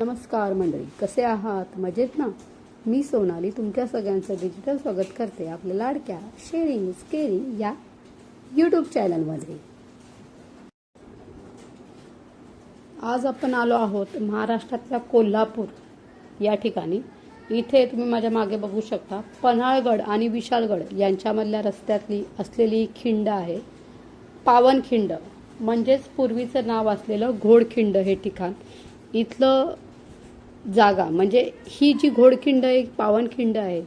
नमस्कार मंडळी कसे आहात? मजेत ना? मी सोनाली तुमच्या सगळ्यांचं डिजिटल स्वागत करते आपल्या लाडक्या शेअरिंग स्केरिंग या यूट्यूब चॅनलमध्ये आज आपण आलो आहोत महाराष्ट्रातल्या कोल्हापूर या ठिकाणी. इथे तुम्ही माझ्या मागे बघू शकता पन्हाळगड आणि विशाळगड यांच्यामधल्या रस्त्यातली असलेली खिंड आहे. पावनखिंड म्हणजेच पूर्वीचं नाव असलेलं घोडखिंड हे ठिकाण. इथलं जागा. म्हणजे ही जी घोडखिंड एक पावनखिंड आहे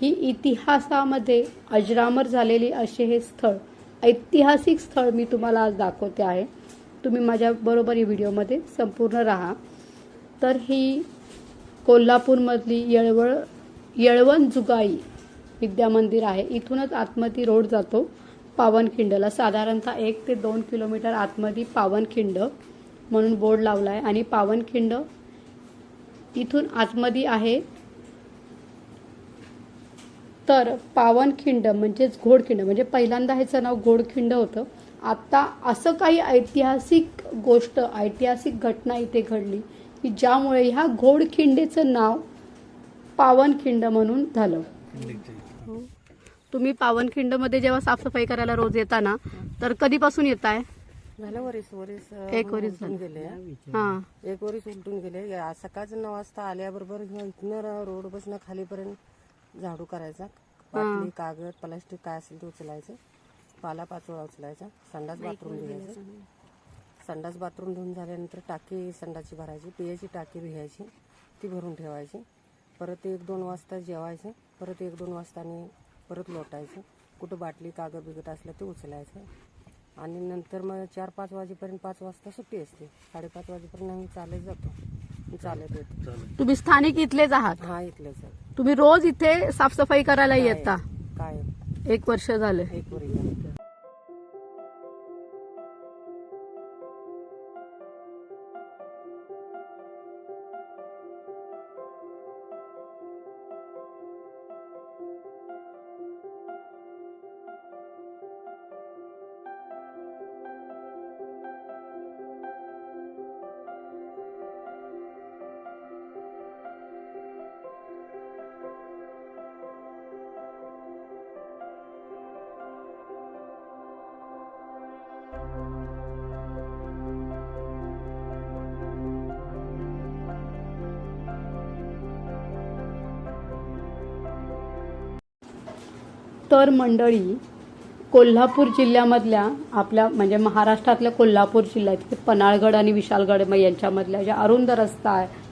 ही इतिहासामध्ये अजरामर झालेली असे हे स्थळ ऐतिहासिक स्थळ मी तुम्हाला आज दाखवते आहे. तुम्ही माझ्याबरोबर या व्हिडिओमध्ये संपूर्ण राहा. तर ही कोल्हापूरमधली येळवळ येळवण जुगाई विद्यामंदिर आहे. इथूनच आतमती रोड जातो पावनखिंडला. साधारणतः एक ते दोन किलोमीटर आतमध्ये पावनखिंड म्हणून बोर्ड लावला आहे. आणि पावनखिंड इथून आतमध्ये आहे. तर पावनखिंड म्हणजेच घोडखिंड म्हणजे पहिल्यांदा ह्याचं नाव घोडखिंड होतं. आता असं काही ऐतिहासिक गोष्ट ऐतिहासिक घटना इथे घडली की ज्यामुळे ह्या घोडखिंडीचं नाव पावनखिंड म्हणून झालं. हो. तुम्ही पावनखिंडमध्ये जेव्हा साफसफाई करायला रोज येता ना तर कधीपासून येत आहे झालं वरीस वरीस एक वरीस उलटून. गेले. हां. एक वरीस उलटून गेले. सकाळचं नऊ वाजता आल्याबरोबर इथनं रोड बसणं खालीपर्यंत झाडू करायचा. बाटली कागद प्लास्टिक काय असेल ते उचलायचं. पाला पाचोळा उचलायचा. संडास बाथरूम धुवायचं. संडास बाथरूम धुवून झाल्यानंतर टाकी संडाची भरायची. पियाची टाकी भियायची. ती भरून ठेवायची. परत एक दोन वाजता जेवायचं. परत एक दोन वाजता आणि परत लोटायचं. कुठं बाटली कागद बिगद असलं ते उचलायचं. आणि नंतर मग चार पाच वाजेपर्यंत पाच वाजता सुट्टी असते. साडेपाच वाजेपर्यंत आम्ही चालत जातो. चालत येतो. तुम्ही स्थानिक इथलेच आहात? हा इथलंच. तुम्ही रोज इथे साफसफाई करायला येता? काय एक वर्ष झालं. एक वरी तर मंडळी कोल्हापूर जिल्ह्यामधल्या आपल्या म्हणजे महाराष्ट्रातल्या कोल्हापूर जिल्ह्यात तिथे पन्हाळगड आणि विशालगड यांच्यामधल्या ज्या अरुंद रस्ता आहे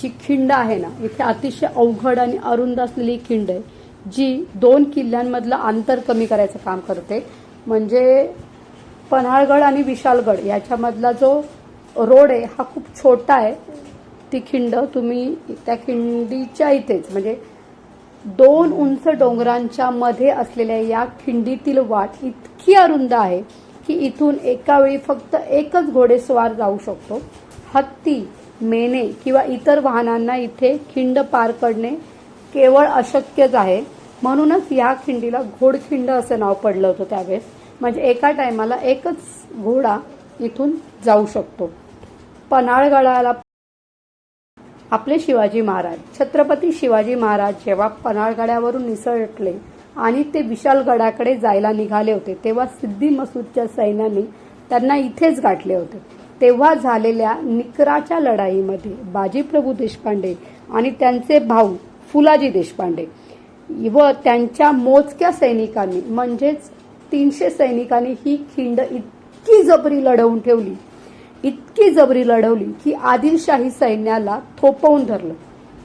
जी खिंड आहे ना इथे अतिशय अवघड आणि अरुंद असलेली खिंड आहे जी दोन किल्ल्यांमधलं अंतर कमी करायचं काम करते. म्हणजे पन्हाळगड आणि विशालगड याच्यामधला जो रोड आहे हा खूप छोटा आहे. ती खिंड तुम्ही त्या खिंडीच्या इथेच म्हणजे दोन उंच डोंगरांच्या मध्ये असलेल्या या खिंडीतील वाट इतकी अरुंद आहे की इथून एका वेळी फक्त एकच घोडेस्वार जाऊ शकतो. हत्ती मेने किंवा इतर वाहनांना इथे खिंड पार करणे केवळ अशक्यच आहे. म्हणूनच या खिंडीला घोडखिंड असं नाव पडलं होतं त्यावेळेस. म्हणजे एका टायमाला एकच घोडा इथून जाऊ शकतो. पन्हाळगडाला आपले शिवाजी महाराज. छत्रपती शिवाजी महाराज जेव्हा पन्हाळगडावरून निसटले आणि ते विशालगडाकडे जायला निघाले होते तेव्हा सिद्धी मसूदच्या सैन्याने त्यांना इथेच गाठले होते. तेव्हा झालेल्या निकराच्या लढाईमध्ये बाजीप्रभू देशपांडे आणि त्यांचे भाऊ फुलाजी देशपांडे व त्यांच्या मोजक्या सैनिकांनी म्हणजेच तीनशे सैनिकांनी ही खिंड इतकी जबरी लढवून ठेवली इतकी जबरी लढवली की आदिलशाही सैन्याला थोपवून धरलं.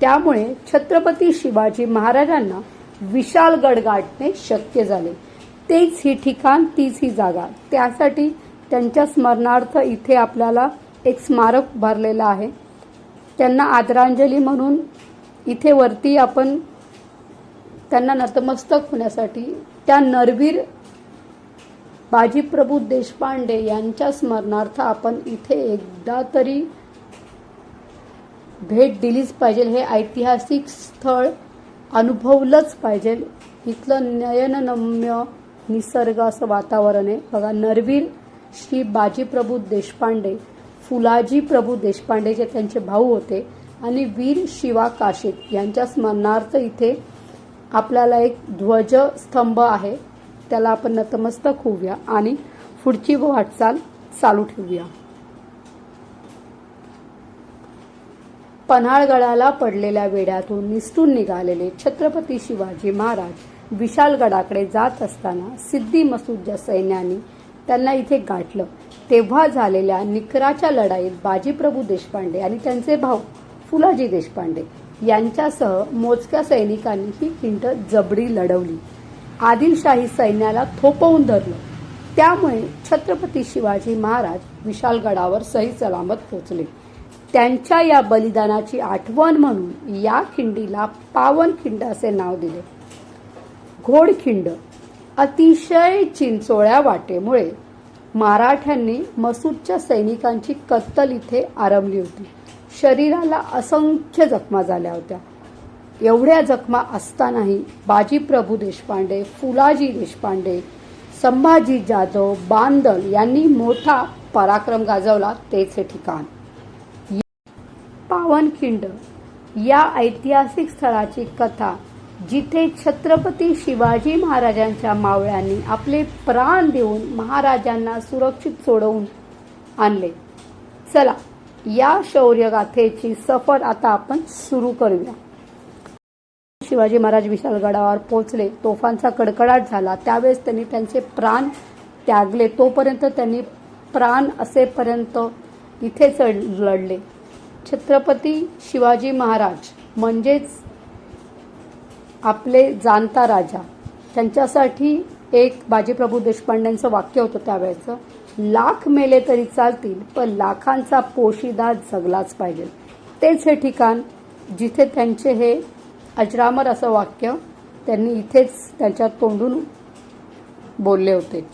त्यामुळे छत्रपती शिवाजी महाराजांना विशालगड गाठणे शक्य झाले. तेच ही ठिकाण तीच ही जागा. त्यासाठी त्यांच्या स्मरणार्थ इथे आपल्याला एक स्मारक उभारलेलं आहे. त्यांना आदरांजली म्हणून इथे वरती आपण त्यांना नतमस्तक होण्यासाठी त्या नरवीर बाजीप्रभू देशपांडे यांच्या स्मरणार्थ आपण इथे एकदा तरी भेट दिलीच पाहिजे. हे ऐतिहासिक स्थळ अनुभवलंच पाहिजे. इथलं नयननम्य निसर्ग असं वातावरण आहे. बघा नरवीर श्री बाजीप्रभू देशपांडे फुलाजी प्रभू देशपांडे जे त्यांचे भाऊ होते आणि वीर शिवा काशीत यांच्या स्मरणार्थ इथे आपल्याला एक ध्वजस्तंभ आहे. त्याला आपण नतमस्तक होऊया आणि पुढची वाटचाल चालू ठेवूया. पन्हाळगडाला पडलेल्या वेड्यातून निसटून निघालेले छत्रपती शिवाजी महाराज विशालगडाकडे जात असताना सिद्धी मसूदच्या सैन्याने त्यांना इथे गाठलं. तेव्हा झालेल्या निकराच्या लढाईत बाजीप्रभू देशपांडे आणि त्यांचे भाऊ फुलाजी देशपांडे यांच्यासह मोजक्या सैनिकांनी ही खिंट जबडी लढवली. आदिलशाही सैन्याला थोपवून धरलं. त्यामुळे छत्रपती शिवाजी महाराज विशालगडावर सही सलामत पोचले त्यांच्या या बलिदानाची आठवण म्हणून या खिंडीला पावन खिंड असे नाव दिले. घोडखिंड अतिशय चिंचोळ्या वाटेमुळे मराठ्यांनी मसूदच्या सैनिकांची कत्तल इथे आरंभली होती. शरीराला असंख्य जखमा झाल्या होत्या. एवढ्या जखमा असतानाही बाजीप्रभू देशपांडे फुलाजी देशपांडे संभाजी जाधव बांदल यांनी मोठा पराक्रम गाजवला तेच हे ठिकाण. पावनखिंड या ऐतिहासिक स्थळाची कथा जिथे छत्रपती शिवाजी महाराजांच्या मावळ्यांनी आपले प्राण देऊन महाराजांना सुरक्षित सोडवून आणले. चला या शौर्यगाथेची सफर आता आपण सुरू करूया. शिवाजी महाराज विशालगडावर पोहोचले. तोफांचा कडकडाट झाला. त्यावेळेस त्यांनी त्यांचे प्राण त्यागले. तोपर्यंत त्यांनी प्राण असेपर्यंत इथेच लढले. छत्रपती शिवाजी महाराज म्हणजेच आपले जाणता राजा. त्यांच्यासाठी एक बाजीप्रभू देशपांड्यांचं वाक्य होतं त्यावेळेचं. लाख मेले तरी चालतील पण लाखांचा पोशिदा जगलाच पाहिजे. तेच हे ठिकाण जिथे त्यांचे हे अजरामर असं वाक्य त्यांनी इथेच त्यांच्या तोंडून बोलले होते.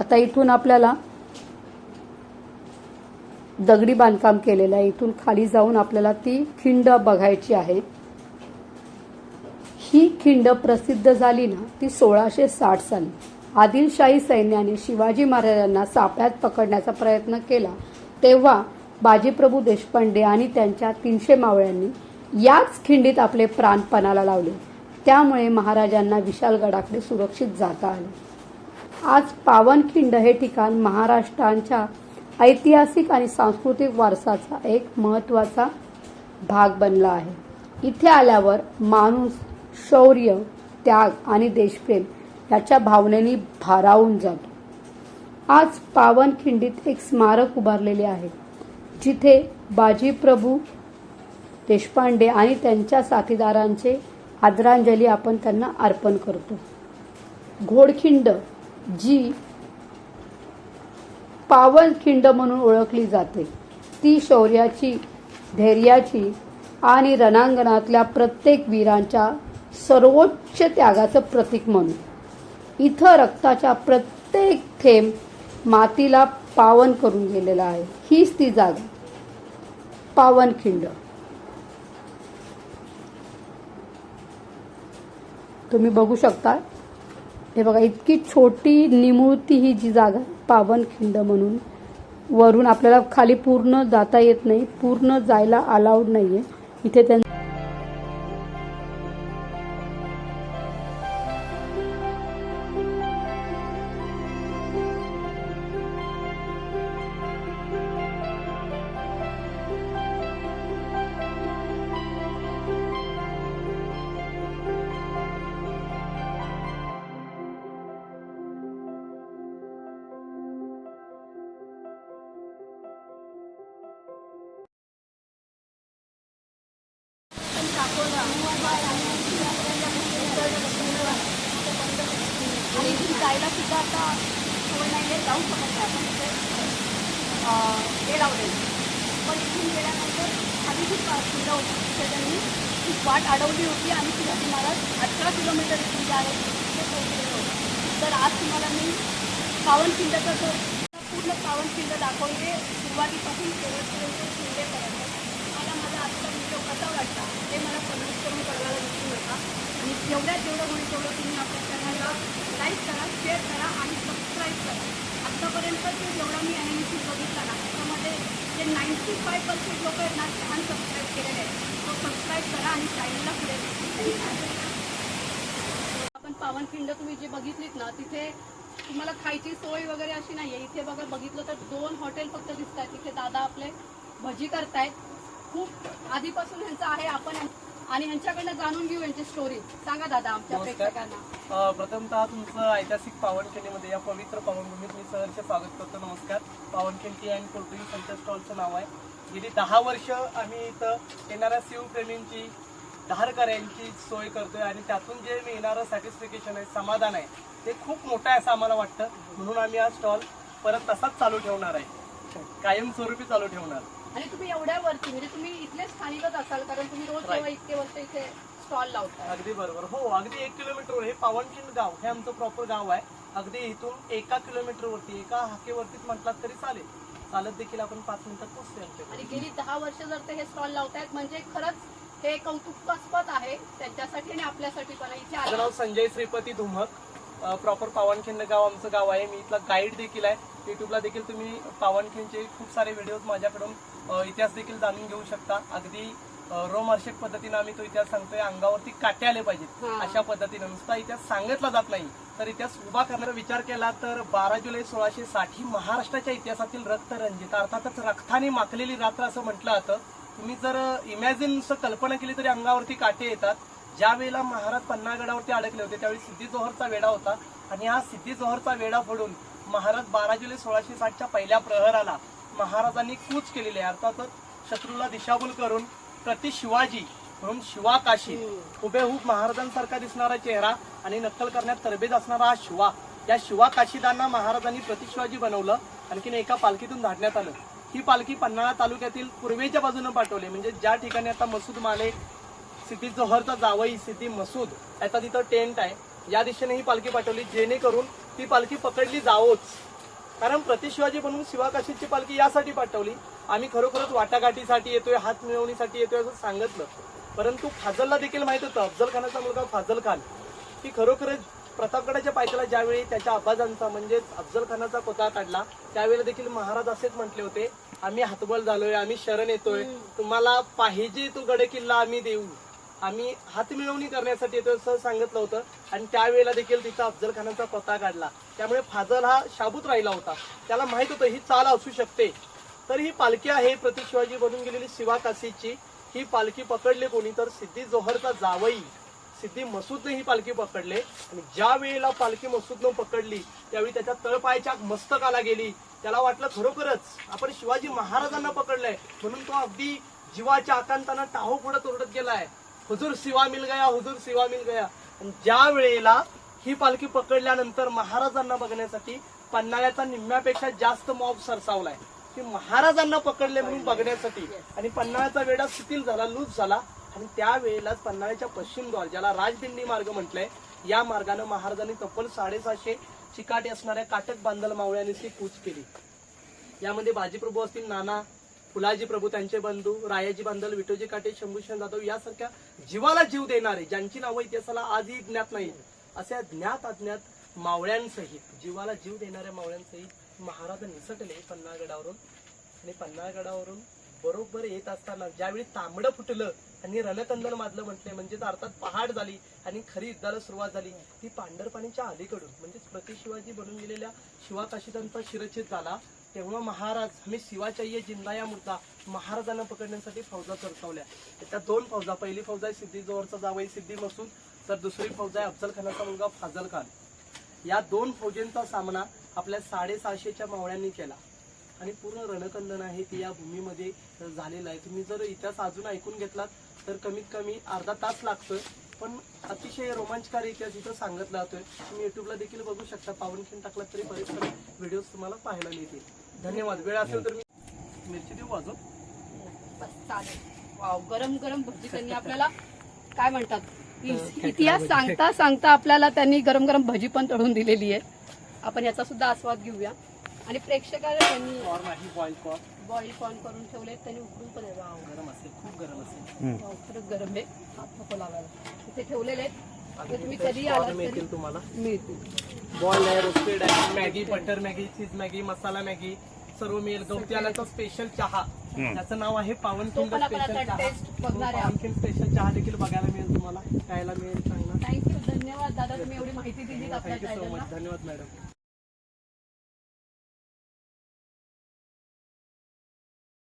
आता इथून आपल्याला दगडी बांधकाम केलेलं आहे. इथून खाली जाऊन आपल्याला ती खिंड बघायची आहे. ही खिंड प्रसिद्ध झाली ना ती सोळाशे साठ साली. आदिलशाही सैन्याने शिवाजी महाराजांना सापळ्यात पकडण्याचा प्रयत्न केला तेव्हा बाजीप्रभू देशपांडे आणि त्यांच्या तीनशे मावळ्यांनी याच खिंडीत आपले प्राण पणाला लावले. त्यामुळे महाराजांना विशालगडाकडे सुरक्षित जाता आले. आज पावनखिंड हे ठिकाण महाराष्ट्रांच्या ऐतिहासिक आणि सांस्कृतिक वारसाचा एक महत्त्वाचा भाग बनला आहे. इथे आल्यावर माणूस शौर्य त्याग आणि देशप्रेम याच्या भावनेने भारावून जातो. आज पावनखिंडीत एक स्मारक उभारलेले आहे जिथे बाजीप्रभू देशपांडे आणि त्यांच्या साथीदारांचे आदरांजली आपण त्यांना अर्पण करतो. घोडखिंड जी पावनखिंड म्हणून ओळखली जाते. ती शौर्याची धैर्याची आणि रणांगणातल्या प्रत्येक वीरांच्या सर्वोच्च त्यागाचं प्रतीक म्हणून. इथं रक्ताच्या प्रत्येक थेंब मातीला पावन करून गेलेला आहे. हीच ती जागा. पावनखिंड तुम्ही बघू शकता. हे बघा इतकी छोटी निमुळती ही जी जागा पावनखिंड म्हणून. वरून आपल्याला खाली पूर्ण जाता येत नाही पूर्ण जायला अलाउड नाही आहे इथे त्यां आणि इथून जायला सुद्धा आता सोय नाही आहे जाऊ शकत नाही आपण इथे. हे लावलेलं पण इथून गेल्यानंतर आधी खूप सुविधा होती तिथे त्यांनी खूप वाट अडवली होती आणि शिवाजी महाराज अठरा किलोमीटर इथून जे आहे तिथे पोहोचलेलं होतं. तर आज तुम्हाला मी पावनखिंडाचा जो पूर्ण पावनखिंड दाखवते. सुरुवातीपासून शेवटपर्यंत शिंदेपर्यंत मला माझा आजचा व्हिडिओ कसा वाटला ते मला सबमिट करून कळवायला विसरू नका. आणि जेवढ्यात जेवढं होईल तेवढं तुम्ही आपल्या चॅनलला लाईक करा शेअर करा आणि सबस्क्राईब करा. आत्तापर्यंत जे जेवढा मी ॲनालिसिस बघितला ना त्याच्यामध्ये जे नाईन्टी फाय पर्सेंट लोक आहेत ना ते अनसबस्क्राईब केलेले आहेत. तो सबस्क्राईब करा आणि चॅनलला पुढे आपण पावनखिंड तुम्ही जे बघितलीत ना तिथे तुम्हाला खायची सोय वगैरे अशी नाही आहे इथे बघा बघितलं तर दोन हॉटेल फक्त दिसत आहेत तिथे दादा आपले भजी करतायत. खूप आधीपासून ह्यांचं आहे आपण आणि ह्यांच्याकडनं जाणून घेऊ यांची स्टोरी सांगा दादा आमच्या. प्रेक्षकांना. प्रथमतः तुमचं ऐतिहासिक पावनखिंडीमध्ये या पवित्र पावनभूमीत मी सहर्ष स्वागत करतो. नमस्कार. पावनखिंडी अँड पोल्ट्री सेंटर स्टॉलचं नाव आहे. गेली दहा वर्ष आम्ही इथं येणाऱ्या शिवप्रेमींची धारकऱ्यांची सोय करतोय आणि त्यातून जे मिळणारं सॅटिस्फिकेशन आहे समाधान आहे ते खूप मोठं आहे असं आम्हाला वाटतं. म्हणून आम्ही हा स्टॉल परत तसाच चालू ठेवणार आहे. कायमस्वरूपी चालू ठेवणार. आणि तुम्ही एवढ्या वरती म्हणजे तुम्ही इथले स्थानिकच असाल कारण तुम्ही रोज Right. जेव्हा इतके वर्ष इथे स्टॉल लावताय. अगदी बरोबर. हो अगदी एक किलोमीटरवर हे पावनखिंड गाव हे आमचं प्रॉपर गाव आहे. अगदी इथून एका किलोमीटरवरती एका हाकेवरतीच म्हटलात तरी चालेल. चालत देखील आपण पाच मिनिटात पोहोचतो आमच्याकडे आणि गेली दहा वर्ष जर ते हे स्टॉल लावतायत म्हणजे खरंच हे कौतुकास्पद आहे त्यांच्यासाठी आणि आपल्यासाठी पण. इथे माझं आलं नाव संजय श्रीपती धुमक. प्रॉपर पावनखिंड गाव आमचं गाव आहे. मी इथला गाईड देखील आहे. युट्यूबला देखील तुम्ही पावनखिंडचे खूप सारे व्हिडिओज माझ्याकडून इतिहास देखील जाणून घेऊ शकता. अगदी रोमहर्षक पद्धतीने आम्ही तो इतिहास सांगतोय. अंगावरती काटे आले पाहिजेत. अशा पद्धतीने. नुसता इतिहास सांगितला जात नाही. तर इतिहास उभा करण्याचा विचार केला तर बारा जुलै सोळाशे साठ ही महाराष्ट्राच्या इतिहासातील रक्तरंजित अर्थातच रक्ताने माखलेली रात्र असं म्हटलं जातं. तुम्ही जर इमॅजिन कल्पना केली तरी अंगावरती काटे येतात. ज्या वेळेला महाराज पन्हागडावरती अडकले होते त्यावेळी सिद्धी जोहरचा वेढा होता. आणि हा सिद्धी जोहरचा वेढा फोडून महाराज बारा जुलै सोळाशे साठच्या पहिल्या प्रहराला महाराजांनी कूच केलेली आहे. अर्थातच शत्रूला दिशाभूल करून प्रति शिवाजी म्हणून शिवा काशी. हुबेहूब महाराजांसारखा दिसणारा चेहरा आणि नक्कल करण्यात तरबेज असणारा हा शिवा. या शिवा काशीदांना महाराजांनी प्रति शिवाजी बनवलं आणखीन एका पालखीतून धाडण्यात आलं. ही पालखी पन्हाळा तालुक्यातील पूर्वेच्या बाजूने पाठवली म्हणजे ज्या ठिकाणी आता मसूद माले सिद्धी जोहरचा जावई सिद्धी मसूद याचा तिथं टेंट आहे. या दिशेने ही पालखी पाठवली जेणेकरून ती पालखी पकडली जावोच. कारण प्रति शिवाजी म्हणून शिवाकाशीची पालखी यासाठी पाठवली. आम्ही खरोखरच वाटाघाटीसाठी येतोय हात मिळवणीसाठी येतोय असं सांगितलं परंतु फाजलला देखील माहीत होतं अफजल खानाचा मुलगा फाजल खान की खरोखरच प्रतापगडाच्या पायथ्याला ज्यावेळी त्याच्या आबाजांचा म्हणजेच अफजल खानाचा कोता काढला त्यावेळेला देखील महाराज असेच म्हटले होते आम्ही हातबळ झालोय आम्ही शरण येतोय. तुम्हाला पाहिजे तो गड किल्ला आम्ही देऊ. आम्ही हात मिळवणी करण्यासाठी येतो असं सांगितलं होतं आणि त्यावेळेला देखील तिथं अफजल खानाचा पत्ता काढला. त्यामुळे फाजल हा शाबूत राहिला होता. त्याला माहीत होतं ही चाल असू शकते. तर ही पालखी आहे प्रति शिवाजी बनून गेलेली शिवा काशीची. ही पालखी पकडली कोणी तर सिद्धी जोहरचा जावई. सिद्धी मसूदने ही पालखी पकडले. आणि ज्या वेळेला पालखी मसूदनं पकडली त्यावेळी त्याच्या तळपायाच्या मस्तकाला गेली. त्याला वाटलं खरोखरच आपण शिवाजी महाराजांना पकडलंय. म्हणून तो अगदी जीवाच्या आकांतानं टाहो पुढे तोडत गेलाय. हुजूर शिवा मिल गया हुजूर शिवा मिल गया. आणि ज्या वेळेला ही पालखी पकडल्यानंतर महाराजांना बघण्यासाठी पन्हाळ्याचा निम्म्यापेक्षा जास्त मॉब सरसावलाय. की महाराजांना पकडले म्हणून बघण्यासाठी. आणि पन्हाळ्याचा वेढा शिथिल झाला लूज झाला. आणि त्यावेळेलाच पन्हाळ्याच्या पश्चिम द्वार ज्याला राजदिंडी मार्ग म्हटलंय. या मार्गाने महाराजांनी तब्बल साडेसहाशे चिकाटी असणाऱ्या काटक बांधल मावळ्यांनी कूच केली. यामध्ये बाजीप्रभू असतील नाना फुलाजी प्रभू त्यांचे बंधू रायाजी बांधल विठोजी काटे शंभूषण जाधव यासारख्या जीवाला जीव देणारे ज्यांची नावं इतिहासाला आजही ज्ञात नाही अशा ज्ञात अज्ञात मावळ्यांसहित जीवाला जीव देणाऱ्या मावळ्यांसहित महाराज निसटले पन्हाळगडावरून. आणि पन्हाळगडावरून बरोबर येत असताना ज्यावेळी तांबडं फुटलं आणि रणकंदन माजलं म्हटले म्हणजे अर्थात पहाड झाली आणि खरी युद्धाला सुरुवात झाली ती पांढरपाणीच्या अलीकडून म्हणजेच प्रति शिवाजी बनून गेलेल्या शिवाकाशीदांचा शिरच्छेद झाला तेव्हा महाराज आम्ही शिवाचार्य जिंदा या मुद्दा महाराजांना पकडण्यासाठी फौजा सरसावल्या त्या दोन फौजा पहिली फौजा आहे सिद्धी जावई सिद्धी मसूद तर दुसरी फौज आहे अफजल खानाचा मुलगा फाजल खान या दोन फौजेंचा सामना आपल्या साडेसहाशेच्या मावळ्यांनी केला. आणि पूर्ण रणकंदन आहे ते या भूमीमध्ये झालेलं आहे. तुम्ही जर इतिहास अजून ऐकून घेतलात तर कमीत कमी अर्धा तास लागतोय. पण अतिशय रोमांचकारी इतिहास इथं सांगितला जातोय. तुम्ही युट्यूबला देखील बघू शकता. पावनखिन टाकलात तरी बरेच सारे व्हिडिओज तुम्हाला पाहायला मिळतील. धन्यवाद. वेळ असेल तर मी मिरची देऊ वाजव हो, चालेल. गरम गरम भजी त्यांनी आपल्याला काय म्हणतात? इतिहास सांगता सांगता आपल्याला त्यांनी गरम गरम भजी पण तळून दिलेली आहे. आपण याचा सुद्धा आस्वाद घेऊया. आणि प्रेक्षकाला त्यांनी बॉईल कॉर्न बॉईल कॉर्न करून ठेवले त्यांनी उकडून पण गरम असेल खूप गरम असेल. खरंच गरम आहे. हात नको लावायला. इथे ठेवलेले आहेत. ते तुम्ही कधी मिळतील तुम्हाला. मिळतील. बॉईल आहे रोस्टेड आहे. Maggi butter Maggi cheese Maggi masala Maggi सर्व मिळेल. गवती आल्याचा स्पेशल चहा. त्याचं नाव आहे पावनखिंड स्पेशल चहा. पावनखिंड स्पेशल चहा देखील बघायला मिळेल तुम्हाला. प्यायला मिळेल चांगला. थँक्यू धन्यवाद दादा तुम्ही एवढी माहिती दिली आपल्या थँक्यू सो मच धन्यवाद मॅडम.